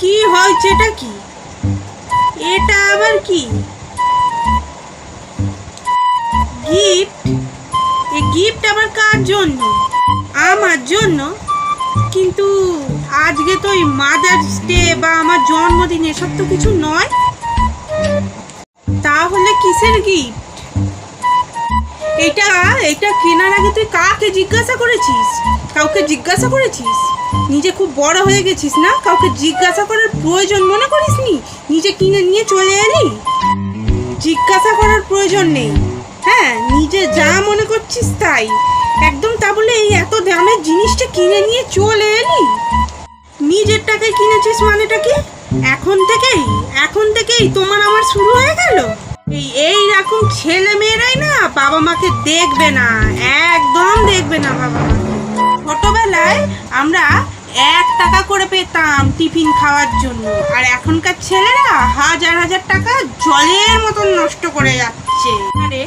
কি হয়েছে এটা কি? এটা আবার কি? গিফট? এই গিফট আবার কার জন্য? আমার জন্য। কিন্তু আজকে তো এই মাদার্স ডে বা আমার জন্মদিন এসব তো কিছু নয়। তাহলে কিসের গিফট? এটা এটা কেনার আগে তুই কাকে জিজ্ঞাসা করেছিস? কাউকে জিজ্ঞাসা করেছিস? নিজে খুব বড় হয়ে গেছিস না? কাউকে জিজ্ঞাসা করার প্রয়োজন মনে করিসনি? নিজে কিনে নিয়ে চলে এলি? জিজ্ঞাসা করার প্রয়োজন নেই। হ্যাঁ নিজে যা মনে করছিস তাই। একদম তা বলে এই এত দামের জিনিসটা কিনে নিয়ে চলে এলি? নিজের টাকায় কিনেছিস মানেটা কি? এখন থেকেই এখন থেকেই তোমার আমার শুরু হয়ে গেল? এই এই রকম ছেলে মেয়েরাই না বাবা মাকে দেখবে না, একদম দেখবে না বাবা মাকে ছোটবেলায় আমরা এক টাকা করে পেতাম টিফিন খাওয়ার জন্য, আর এখনকার ছেলেরা হাজার হাজার টাকা জলের মতন নষ্ট করে যাচ্ছে। আরে,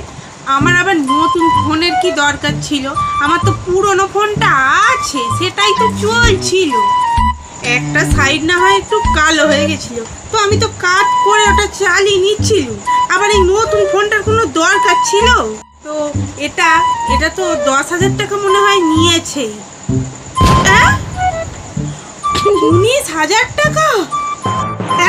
আমার আবার নতুন ফোনের কি দরকার ছিল? আমার তো পুরনো ফোনটা আছে, সেটাই তো চলছিল। একটা সাইড না হয় একটু কালো হয়ে গেছিল। তো আমি তো কাট করে ওটা চালিয়ে নিচ্ছিল আবার এই নতুন ফোনটার কোনো দরকার ছিল? তো এটা এটা তো দশ হাজার টাকা মনে হয় নিয়েছে। উনিশ হাজার টাকা?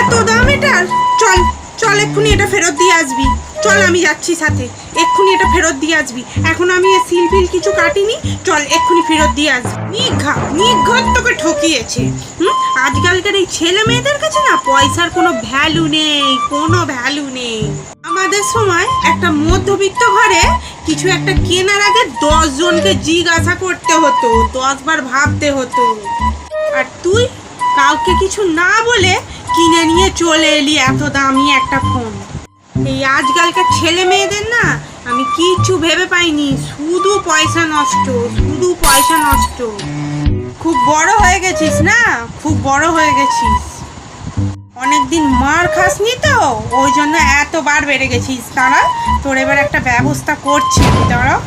এত দাম এটার? চল চল এক্ষুনি এটা ফেরত দিয়ে আসবি। চল আমি যাচ্ছি সাথে। এক্ষুনি এটা ফেরত দিয়ে আসবি। এখন আমি সিল ফিল কিছু কাটিনি। চল, এক্ষুনি ফেরত দিয়ে আসবি নিঘা নিঘাত তোকে ঠকিয়েছে। হুম? আজকালকার এই ছেলে মেয়েদের কাছে না পয়সার কোনো ভ্যালু নেই, কোনো ভ্যালু নেই। আমাদের সময় একটা মধ্যবিত্ত ঘরে কিছু একটা কেনার আগে জনকে জিজ্ঞাসা করতে হতো দশবার ভাবতে হতো। আর তুই কাউকে কিছু না বলে কিনে নিয়ে চলে এলি এত দামি একটা ফোন এই আজকালকার ছেলে মেয়েদের না আমি কিচ্ছু ভেবে পাইনি। শুধু পয়সা নষ্ট, শুধু পয়সা নষ্ট। খুব বড় হয়ে গেছিস না? খুব বড় হয়ে গেছিস। অনেকদিন মার খাসনি তো? ওই জন্য এতবার বেড়ে গেছিস। তারা তোর এবার একটা ব্যবস্থা করছি। তারা